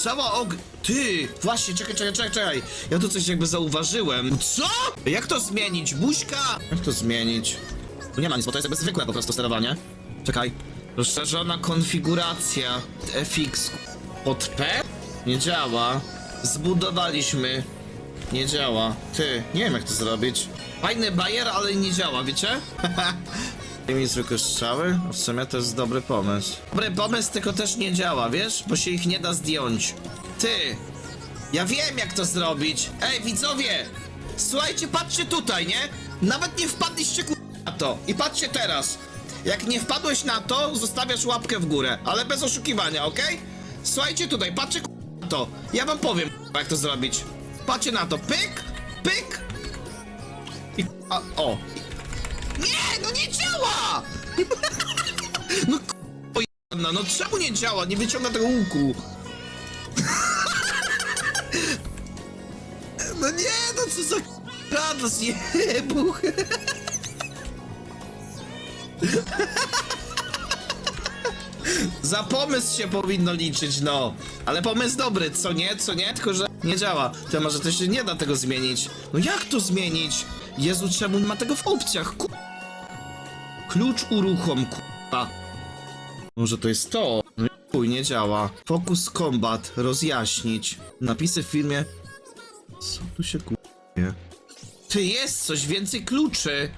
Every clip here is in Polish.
Strzała og... Ty! Właśnie, czekaj, czekaj, czekaj, czekaj. Ja tu coś jakby zauważyłem. Co? Jak to zmienić? Buźka? Jak to zmienić? Tu nie ma nic, bo to jest jakby zwykłe po prostu sterowanie. Czekaj. Rozszerzona konfiguracja. FX. Pod P? Nie działa. Zbudowaliśmy. Nie działa. Ty, nie wiem jak to zrobić. Fajny bajer, ale nie działa, wiecie? mi zwykłe strzały? W sumie to jest dobry pomysł. Dobry pomysł, tylko też nie działa, wiesz? Bo się ich nie da zdjąć. Ty! Ja wiem jak to zrobić! Ej, widzowie! Słuchajcie, patrzcie tutaj, nie? Nawet nie wpadliście ku... na to. I patrzcie teraz. Jak nie wpadłeś na to, zostawiasz łapkę w górę. Ale bez oszukiwania, okej? Słuchajcie tutaj, patrzcie ku... na to. Ja wam powiem, jak to zrobić. Patrzcie na to. Pyk! Pyk! I... A, o! Działa! No k***a, no czemu nie działa? Nie wyciąga tego łuku. No nie, no co za rados jebuch. Za pomysł się powinno liczyć, no. Ale pomysł dobry, co nie, co nie, tylko że nie działa. To może to się nie da tego zmienić. No jak to zmienić? Jezu, czemu nie ma tego w opcjach? Ku... Klucz uruchom, kurwa. Może to jest to? No chuj, nie działa. Focus Combat, rozjaśnić. Napisy w filmie. Co tu się kurwa? Ty jest coś, więcej kluczy.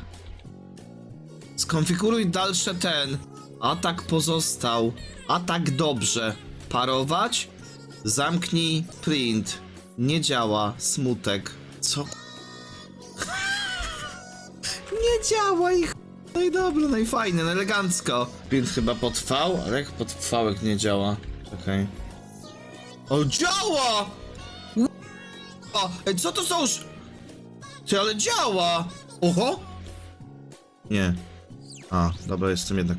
Skonfiguruj dalsze ten. Atak pozostał. Atak dobrze. Parować. Zamknij print. Nie działa. Smutek. Co? Nie działa ich. No i dobra, no i fajnie, no elegancko. Print chyba potrwał, ale jak potrwałek nie działa? Czekaj. O, działa! O, ej, co to są już? Ty, ale działa! Oho! Nie. A, dobra, jestem jednak